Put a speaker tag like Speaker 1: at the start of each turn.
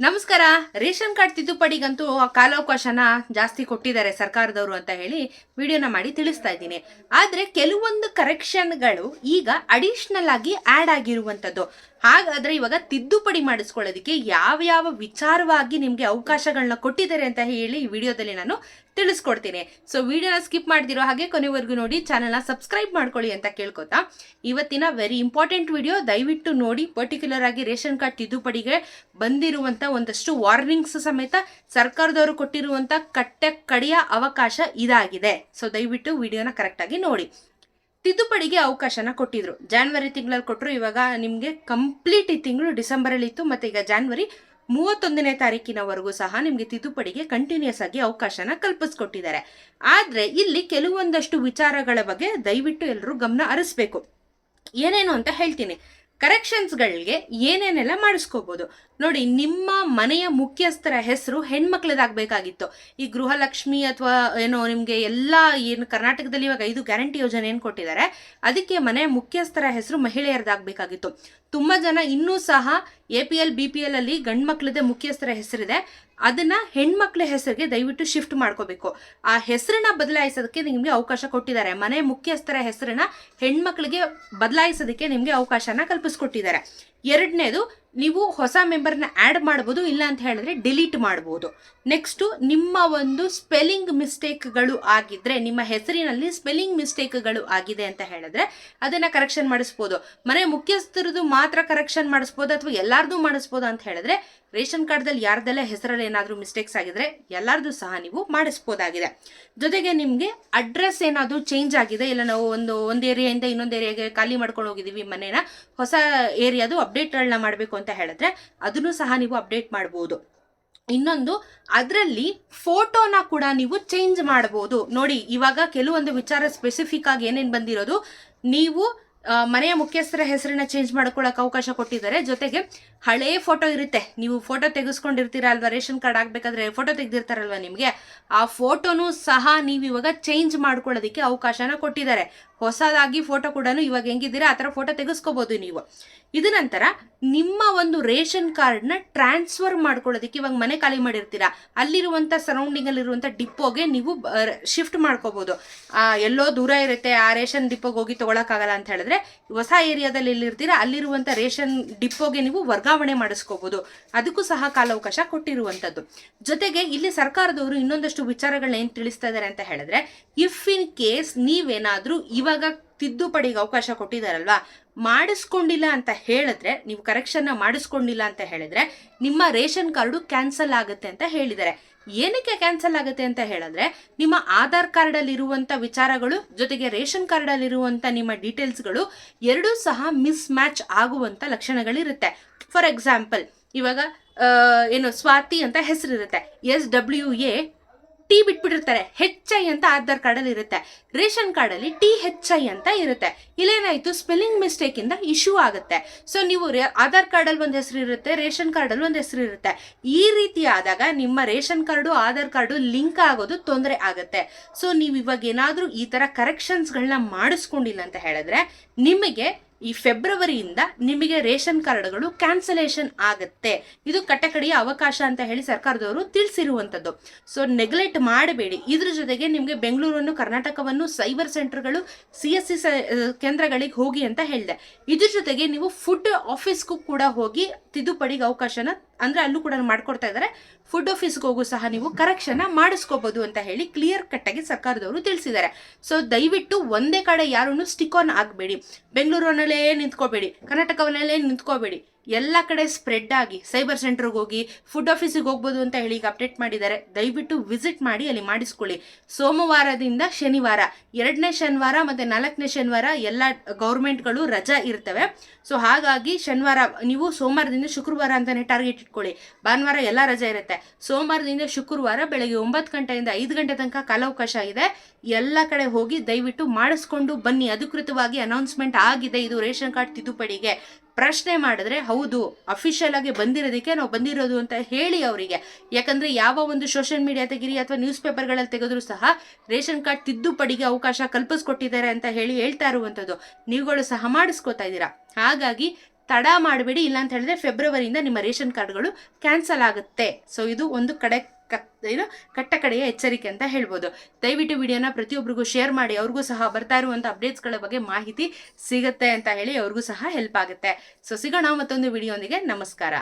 Speaker 1: ನಮಸ್ಕಾರ. Ration card ತಿದ್ದುಪಡಿಗಂತೂ ಕಾಲಾವಕಾಶನ ಜಾಸ್ತಿ ಕೊಟ್ಟಿದ್ದಾರೆ ಸರ್ಕಾರದವರು ಅಂತ ಹೇಳಿ ವಿಡಿಯೋನ ಮಾಡಿ ತಿಳಿಸ್ತಾ ಇದ್ದೀನಿ. ಆದರೆ ಕೆಲವೊಂದು ಕರೆಕ್ಷನ್ಗಳು ಈಗ ಅಡಿಷನಲ್ ಆಗಿ ಆ್ಯಡ್ ಆಗಿರುವಂಥದ್ದು. ಹಾಗಾದರೆ ಇವಾಗ ತಿದ್ದುಪಡಿ ಮಾಡಿಸ್ಕೊಳ್ಳೋದಕ್ಕೆ ಯಾವ ಯಾವ ವಿಚಾರವಾಗಿ ನಿಮಗೆ ಅವಕಾಶಗಳನ್ನ ಕೊಟ್ಟಿದ್ದಾರೆ ಅಂತ ಹೇಳಿ ಈ ವಿಡಿಯೋದಲ್ಲಿ ನಾನು ತಿಳಿಸ್ಕೊಡ್ತೀನಿ. ಸೊ ವಿಡಿಯೋನ ಸ್ಕಿಪ್ ಮಾಡ್ದಿರೋ ಹಾಗೆ ಕೊನೆವರೆಗೂ ನೋಡಿ ಚಾನಲ್ನ ಸಬ್ಸ್ಕ್ರೈಬ್ ಮಾಡ್ಕೊಳ್ಳಿ ಅಂತ ಕೇಳ್ಕೊತಾ. ಇವತ್ತಿನ ವೆರಿ ಇಂಪಾರ್ಟೆಂಟ್ ವಿಡಿಯೋ ದಯವಿಟ್ಟು ನೋಡಿ ಪರ್ಟಿಕ್ಯುಲರ್ ಆಗಿ ರೇಷನ್ ಕಾರ್ಡ್ ತಿದ್ದುಪಡಿಗೆ ಬಂದಿರುವಂತ ಒಂದಷ್ಟು ವಾರ್ನಿಂಗ್ಸ್ ಸಮೇತ ಸರ್ಕಾರದವರು ಕೊಟ್ಟಿರುವಂತ ಕಟ್ಟೆ ಕಡೆಯ ಅವಕಾಶ ಇದಾಗಿದೆ. ಸೊ ದಯವಿಟ್ಟು ವಿಡಿಯೋನ ಕರೆಕ್ಟಾಗಿ ನೋಡಿ. ತಿದ್ದುಪಡಿಗೆ ಅವಕಾಶನ ಕೊಟ್ಟಿದ್ರು. ಜಾನ್ವರಿ ತಿಂಗಳಲ್ಲಿ ಕೊಟ್ಟರು ಇವಾಗ ನಿಮಗೆ ಕಂಪ್ಲೀಟ್ ಈ ತಿಂಗಳು ಡಿಸೆಂಬರಲ್ಲಿ ಇತ್ತು ಮತ್ತೆ ಈಗ ಜಾನ್ವರಿ ಮೂವತ್ತೊಂದನೇ ತಾರೀಕಿನವರೆಗೂ ಸಹ ನಿಮಗೆ ತಿದ್ದುಪಡಿಗೆ ಕಂಟಿನ್ಯೂಸ್ ಆಗಿ ಅವಕಾಶನ ಕಲ್ಪಿಸ್ಕೊಟ್ಟಿದ್ದಾರೆ. ಆದರೆ ಇಲ್ಲಿ ಕೆಲವೊಂದಷ್ಟು ವಿಚಾರಗಳ ಬಗ್ಗೆ ದಯವಿಟ್ಟು ಎಲ್ಲರೂ ಗಮನ ಹರಿಸ್ಬೇಕು. ಏನೇನು ಅಂತ ಹೇಳ್ತೀನಿ. ಕರೆಕ್ಷನ್ಸ್ಗಳಿಗೆ ಏನೇನೆಲ್ಲ ಮಾಡಿಸ್ಕೋಬೋದು. ನೋಡಿ, ನಿಮ್ಮ ಮನೆಯ ಮುಖ್ಯಸ್ಥರ ಹೆಸರು ಹೆಣ್ಮಕ್ಳದಾಗಬೇಕಾಗಿತ್ತು. ಈ ಗೃಹಲಕ್ಷ್ಮಿ ಅಥವಾ ಏನೋ ನಿಮಗೆ ಎಲ್ಲ ಏನು ಕರ್ನಾಟಕದಲ್ಲಿ ಇವಾಗ ಐದು ಗ್ಯಾರಂಟಿ ಯೋಜನೆ ಏನು ಕೊಟ್ಟಿದ್ದಾರೆ, ಅದಕ್ಕೆ ಮನೆಯ ಮುಖ್ಯಸ್ಥರ ಹೆಸರು ಮಹಿಳೆಯರದಾಗಬೇಕಾಗಿತ್ತು. ತುಂಬ ಜನ ಇನ್ನೂ ಸಹ A P L, B P L ಅಲ್ಲಿ ಗಂಡು ಮಕ್ಕಳದೇ ಮುಖ್ಯಸ್ಥರ ಹೆಸರಿದೆ. ಅದನ್ನ ಹೆಣ್ಮಕ್ಳ ಹೆಸರಿಗೆ ದಯವಿಟ್ಟು ಶಿಫ್ಟ್ ಮಾಡ್ಕೋಬೇಕು. ಆ ಹೆಸರನ್ನ ಬದಲಾಯಿಸೋದಕ್ಕೆ ನಿಮಗೆ ಅವಕಾಶ ಕೊಟ್ಟಿದ್ದಾರೆ. ಮನೆ ಮುಖ್ಯಸ್ಥರ ಹೆಸರನ್ನ ಹೆಣ್ಮಕ್ಳಿಗೆ ಬದಲಾಯಿಸೋದಕ್ಕೆ ನಿಮಗೆ ಅವಕಾಶನ ಕಲ್ಪಿಸ್ಕೊಟ್ಟಿದ್ದಾರೆ. ಎರಡನೇದು ನೀವು ಹೊಸ ಮೆಂಬರ್ನ ಆ್ಯಡ್ ಮಾಡ್ಬೋದು, ಇಲ್ಲ ಅಂತ ಹೇಳಿದ್ರೆ ಡಿಲೀಟ್ ಮಾಡ್ಬೋದು. ನೆಕ್ಸ್ಟು ನಿಮ್ಮ ಒಂದು ಸ್ಪೆಲ್ಲಿಂಗ್ ಮಿಸ್ಟೇಕ್ಗಳು ಆಗಿದ್ರೆ, ನಿಮ್ಮ ಹೆಸರಿನಲ್ಲಿ ಸ್ಪೆಲ್ಲಿಂಗ್ ಮಿಸ್ಟೇಕ್ಗಳು ಆಗಿದೆ ಅಂತ ಹೇಳಿದ್ರೆ ಅದನ್ನು ಕರೆಕ್ಷನ್ ಮಾಡಿಸ್ಬೋದು. ಮನೆ ಮುಖ್ಯಸ್ಥರದ್ದು ಮಾತ್ರ ಕರೆಕ್ಷನ್ ಮಾಡಿಸ್ಬೋದು ಅಥವಾ ಎಲ್ಲಾರ್ದು ಮಾಡಿಸ್ಬೋದು ಅಂತ ಹೇಳಿದ್ರೆ, ರೇಷನ್ ಕಾರ್ಡ್ದಲ್ಲಿ ಯಾರ್ದೆಲ್ಲ ಹೆಸರಲ್ಲಿ ಏನಾದರೂ ಮಿಸ್ಟೇಕ್ಸ್ ಆಗಿದ್ರೆ ಎಲ್ಲಾರ್ದು ಸಹ ನೀವು ಮಾಡಿಸ್ಬೋದಾಗಿದೆ. ಜೊತೆಗೆ ನಿಮಗೆ ಅಡ್ರೆಸ್ ಏನಾದರೂ ಚೇಂಜ್ ಆಗಿದೆ, ಇಲ್ಲ ನಾವು ಒಂದು ಒಂದು ಏರಿಯಾಯಿಂದ ಇನ್ನೊಂದು ಏರಿಯಾಗೆ ಖಾಲಿ ಮಾಡ್ಕೊಂಡು ಹೋಗಿದ್ದೀವಿ ಮನೇನ, ಹೊಸ ಏರಿಯಾದು ಅಪ್ಡೇಟ್ಗಳನ್ನ ಮಾಡಬೇಕು ಅಂತ ಹೇಳಿದ್ರೆ ಅದನ್ನು ಸಹ ನೀವು ಅಪ್ಡೇಟ್ ಮಾಡ್ಬೋದು. ಇನ್ನೊಂದು, ಅದರಲ್ಲಿ ಫೋಟೋನ ಕೂಡ ನೀವು ಚೇಂಜ್ ಮಾಡಬಹುದು ನೋಡಿ, ಇವಾಗ ಕೆಲವೊಂದು ವಿಚಾರ ಸ್ಪೆಸಿಫಿಕ್ ಆಗಿ ಏನೇನು ಬಂದಿರೋದು, ನೀವು ಮನೆಯ ಮುಖ್ಯಸ್ಥರ ಹೆಸರಿನ ಚೇಂಜ್ ಮಾಡ್ಕೊಳ್ಳೋಕೆ ಅವಕಾಶ ಕೊಟ್ಟಿದ್ದಾರೆ. ಜೊತೆಗೆ ಹಳೆಯ ಫೋಟೋ ಇರುತ್ತೆ. ನೀವು ಫೋಟೋ ತೆಗೆಸ್ಕೊಂಡಿರ್ತೀರ ಅಲ್ವಾ? ರೇಷನ್ ಕಾರ್ಡ್ ಆಗಬೇಕಾದ್ರೆ ಫೋಟೋ ತೆಗೆದಿರ್ತಾರಲ್ವ ನಿಮಗೆ? ಆ ಫೋಟೋನು ಸಹ ನೀವು ಇವಾಗ ಚೇಂಜ್ ಮಾಡ್ಕೊಳ್ಳೋದಕ್ಕೆ ಅವಕಾಶನ ಕೊಟ್ಟಿದ್ದಾರೆ. ಹೊಸದಾಗಿ ಫೋಟೋ ಕೂಡ ಇವಾಗ ಹೆಂಗಿದ್ದೀರಾ? ಆ ಥರ ಫೋಟೋ ತೆಗೆಸ್ಕೋಬೋದು ನೀವು. ಇದ ನಂತರ ನಿಮ್ಮ ಒಂದು ರೇಷನ್ ಕಾರ್ಡ್ನ ಟ್ರಾನ್ಸ್ಫರ್ ಮಾಡ್ಕೊಳ್ಳೋದಕ್ಕೆ ಇವಾಗ ಮನೆ ಖಾಲಿ ಮಾಡಿರ್ತೀರಾ? ಅಲ್ಲಿರುವಂಥ ಸರೌಂಡಿಂಗಲ್ಲಿರುವಂಥ ಡಿಪ್ಪೋಗೆ ನೀವು ಶಿಫ್ಟ್ ಮಾಡ್ಕೋಬೋದು. ಎಲ್ಲೋ ದೂರ ಇರುತ್ತೆ, ಆ ರೇಷನ್ ಡಿಪ್ಪೋಗೆ ಹೋಗಿ ತೊಗೊಳಕ್ಕಾಗಲ್ಲ ಅಂತ ಹೇಳಿದ್ರೆ ಹೊಸ ಏರಿಯಾದಲ್ಲಿ ಎಲ್ಲಿರ್ತೀರಾ ಅಲ್ಲಿರುವಂಥ ರೇಷನ್ ಡಿಪ್ಪೋಗೆ ನೀವು ವರ್ಗಾವಣೆ ಮಾಡಿಸ್ಕೋಬಹುದು ಅದಕ್ಕೂ ಸಹ ಕಾಲಾವಕಾಶ ಕೊಟ್ಟಿರುವಂಥದ್ದು ಜೊತೆಗೆ ಇಲ್ಲಿ ಸರ್ಕಾರದವರು ಇನ್ನೊಂದಷ್ಟು ವಿಚಾರಗಳನ್ನ ಏನು ತಿಳಿಸ್ತಾ ಇದ್ದಾರೆ ಅಂತ ಹೇಳಿದ್ರೆ, ಇಫ್ ಇನ್ ಕೇಸ್ ನೀವೇನಾದರೂ ಇವಾಗ ತಿದ್ದುಪಡಿಗೆ ಅವಕಾಶ ಕೊಟ್ಟಿದ್ದಾರಲ್ವಾ ಮಾಡಿಸ್ಕೊಂಡಿಲ್ಲ ಅಂತ ಹೇಳಿದ್ರೆ, ನೀವು ಕರೆಕ್ಷನ್ನ ಮಾಡಿಸ್ಕೊಂಡಿಲ್ಲ ಅಂತ ಹೇಳಿದ್ರೆ, ನಿಮ್ಮ ರೇಷನ್ ಕಾರ್ಡು ಕ್ಯಾನ್ಸಲ್ ಆಗುತ್ತೆ ಅಂತ ಹೇಳಿದ್ದಾರೆ. ಏನಕ್ಕೆ ಕ್ಯಾನ್ಸಲ್ ಆಗುತ್ತೆ ಅಂತ ಹೇಳಿದ್ರೆ, ನಿಮ್ಮ ಆಧಾರ್ ಕಾರ್ಡ್ ಅಲ್ಲಿ ಇರುವಂತ ವಿಚಾರಗಳು, ಜೊತೆಗೆ ರೇಷನ್ ಕಾರ್ಡ್ ಅಲ್ಲಿ ಇರುವಂತ ನಿಮ್ಮ ಡೀಟೇಲ್ಸ್ಗಳು ಎರಡೂ ಸಹ ಮಿಸ್ ಮ್ಯಾಚ್ ಆಗುವಂಥ ಲಕ್ಷಣಗಳಿರುತ್ತೆ. ಫಾರ್ ಎಕ್ಸಾಂಪಲ್ ಇವಾಗ ಏನು ಸ್ವಾತಿ ಅಂತ ಹೆಸರಿರುತ್ತೆ. ಎಸ್ ಡಬ್ಲ್ಯೂ ಎ ಟಿ ಬಿಟ್ಬಿಟ್ಟಿರ್ತಾರೆ. ಹೆಚ್ ಐ ಅಂತ ಆಧಾರ್ ಕಾರ್ಡಲ್ಲಿ ಇರುತ್ತೆ. ರೇಷನ್ ಕಾರ್ಡಲ್ಲಿ ಟಿ ಹೆಚ್ ಐ ಅಂತ ಇರುತ್ತೆ. ಇಲ್ಲೇನಾಯಿತು? ಸ್ಪೆಲ್ಲಿಂಗ್ ಮಿಸ್ಟೇಕ್ ಇಂದ ಇಶ್ಯೂ ಆಗುತ್ತೆ. ಸೊ ನೀವು ಆಧಾರ್ ಕಾರ್ಡಲ್ಲಿ ಒಂದು ಹೆಸರು ಇರುತ್ತೆ, ರೇಷನ್ ಕಾರ್ಡಲ್ಲಿ ಒಂದು ಹೆಸರು ಇರುತ್ತೆ. ಈ ರೀತಿ ಆದಾಗ ನಿಮ್ಮ ration card, Aadhaar card link ಆಗೋದು ತೊಂದರೆ ಆಗುತ್ತೆ. ಸೊ ನೀವು ಇವಾಗ ಏನಾದರೂ ಈ ಥರ ಕರೆಕ್ಷನ್ಸ್ಗಳನ್ನ ಮಾಡಿಸ್ಕೊಂಡಿಲ್ಲ ಅಂತ ಹೇಳಿದ್ರೆ, ನಿಮಗೆ ಈ ಫೆಬ್ರವರಿಯಿಂದ ನಿಮಗೆ ರೇಷನ್ ಕಾರ್ಡ್ಗಳು ಕ್ಯಾನ್ಸಲೇಷನ್ ಆಗುತ್ತೆ. ಇದು ಕಟ್ಟಕಡೆಯ ಅವಕಾಶ ಅಂತ ಹೇಳಿ ಸರ್ಕಾರದವರು ತಿಳಿಸಿರುವಂಥದ್ದು ಸೊ ನೆಗ್ಲೆಕ್ಟ್ ಮಾಡಬೇಡಿ. ಇದ್ರ ಜೊತೆಗೆ ನಿಮಗೆ ಬೆಂಗಳೂರನ್ನು, ಕರ್ನಾಟಕವನ್ನು ಸೈಬರ್ ಸೆಂಟರ್ಗಳು ಸಿ ಎಸ್ ಸಿ ಕೇಂದ್ರಗಳಿಗೆ ಹೋಗಿ ಅಂತ ಹೇಳಿದೆ. ಇದ್ರ ಜೊತೆಗೆ ನೀವು ಫುಡ್ ಆಫೀಸ್ಗೂ ಕೂಡ ಹೋಗಿ ತಿದ್ದುಪಡಿಗೆ ಅವಕಾಶನ ಅಂದ್ರೆ ಅಲ್ಲೂ ಕೂಡ ಮಾಡ್ಕೊಡ್ತಾ ಇದ್ದಾರೆ ಫುಡ್ ಆಫೀಸ್ಗೆ ಹೋಗು ಸಹ ನೀವು ಕರೆಕ್ಷನ್ನ ಮಾಡಿಸ್ಕೋಬೋದು ಅಂತ ಹೇಳಿ ಕ್ಲಿಯರ್ ಕಟ್ಟಾಗಿ ಸರ್ಕಾರದವರು ತಿಳಿಸಿದ್ದಾರೆ. ಸೊ ದಯವಿಟ್ಟು ಒಂದೇ ಕಡೆ ಯಾರನ್ನು ಸ್ಟಿಕ್ ಆನ್ ಆಗಬೇಡಿ. ಬೆಂಗಳೂರಿನಲ್ಲೇ ನಿಂತ್ಕೋಬೇಡಿ. ಕರ್ನಾಟಕವನ್ನಲ್ಲೇ ನಿಂತ್ಕೋಬೇಡಿ. ಎಲ್ಲ ಕಡೆ ಸ್ಪ್ರೆಡ್ ಆಗಿ ಸೈಬರ್ ಸೆಂಟರ್ಗೆ ಹೋಗಿ ಫುಡ್ ಆಫೀಸಿಗೆ ಹೋಗ್ಬೋದು ಅಂತ ಹೇಳಿ ಈಗ ಅಪ್ಡೇಟ್ ಮಾಡಿದ್ದಾರೆ. ದಯವಿಟ್ಟು ವಿಸಿಟ್ ಮಾಡಿ, ಅಲ್ಲಿ ಮಾಡಿಸ್ಕೊಳ್ಳಿ. ಸೋಮವಾರದಿಂದ ಶನಿವಾರ, ಎರಡನೇ ಶನಿವಾರ ಮತ್ತು ನಾಲ್ಕನೇ ಶನಿವಾರ ಎಲ್ಲ ಗೌರ್ಮೆಂಟ್ಗಳು ರಜಾ ಇರ್ತವೆ. ಸೊ ಹಾಗಾಗಿ ಶನಿವಾರ ನೀವು ಸೋಮವಾರದಿಂದ ಶುಕ್ರವಾರ ಅಂತಲೇ ಟಾರ್ಗೆಟ್ ಇಟ್ಕೊಳ್ಳಿ. ಭಾನುವಾರ ಎಲ್ಲ ರಜೆ ಇರುತ್ತೆ. ಸೋಮವಾರದಿಂದ ಶುಕ್ರವಾರ ಬೆಳಗ್ಗೆ ಒಂಬತ್ತು ಗಂಟೆಯಿಂದ ಐದು ಗಂಟೆ ತನಕ ಕಾಲಾವಕಾಶ ಇದೆ. ಎಲ್ಲ ಕಡೆ ಹೋಗಿ ದಯವಿಟ್ಟು ಮಾಡಿಸ್ಕೊಂಡು ಬನ್ನಿ. ಅಧಿಕೃತವಾಗಿ ಅನೌನ್ಸ್ಮೆಂಟ್ ಆಗಿದೆ. ಇದು ರೇಷನ್ ಕಾರ್ಡ್ ತಿದ್ದುಪಡಿಗೆ. ಪ್ರಶ್ನೆ ಮಾಡಿದ್ರೆ, ಹೌದು ಅಫಿಷಿಯಲ್ ಆಗಿ ಬಂದಿರೋದಕ್ಕೆ ನಾವು ಬಂದಿರೋದು ಅಂತ ಹೇಳಿ ಅವರಿಗೆ. ಯಾಕಂದ್ರೆ ಯಾವ ಒಂದು ಸೋಷಿಯಲ್ ಮೀಡಿಯಾ ತೆಗಿರಿ ಅಥವಾ ನ್ಯೂಸ್ ಪೇಪರ್ಗಳಲ್ಲಿ ತೆಗೆದ್ರೂ ಸಹ ರೇಷನ್ ಕಾರ್ಡ್ ತಿದ್ದುಪಡಿಗೆ ಅವಕಾಶ ಕಲ್ಪಿಸ್ಕೊಟ್ಟಿದ್ದಾರೆ ಅಂತ ಹೇಳಿ ಹೇಳ್ತಾ ಇರುವಂಥದ್ದು, ನೀವುಗಳು ಸಹ ಮಾಡಿಸ್ಕೊತಾ ಇದ್ದೀರಾ? ಹಾಗಾಗಿ ತಡ ಮಾಡಬೇಡಿ ಇಲ್ಲ ಅಂತ ಹೇಳಿದ್ರೆ ಫೆಬ್ರವರಿಯಿಂದ ನಿಮ್ಮ ರೇಷನ್ ಕಾರ್ಡ್ಗಳು ಕ್ಯಾನ್ಸಲ್ ಆಗುತ್ತೆ. ಸೊ ಇದು ಒಂದು ಕಡೆ ಕ, ಏನು ಕಟ್ಟ ಕಡೆಯ ಎಚ್ಚರಿಕೆ ಅಂತ ಹೇಳ್ಬೋದು. ದಯವಿಟ್ಟು ವಿಡಿಯೋನ ಪ್ರತಿಯೊಬ್ಬರಿಗೂ ಶೇರ್ ಮಾಡಿ, ಅವ್ರಿಗೂ ಸಹ ಬರ್ತಾ ಇರುವಂಥ ಅಪ್ಡೇಟ್ಸ್ಗಳ ಬಗ್ಗೆ ಮಾಹಿತಿ ಸಿಗುತ್ತೆ ಅಂತ ಹೇಳಿ ಅವ್ರಿಗೂ ಸಹ ಹೆಲ್ಪ್ ಆಗುತ್ತೆ. ಸೊ ಸಿಗೋಣ ಮತ್ತೊಂದು ವಿಡಿಯೋಂದಿಗೆ ನಮಸ್ಕಾರ.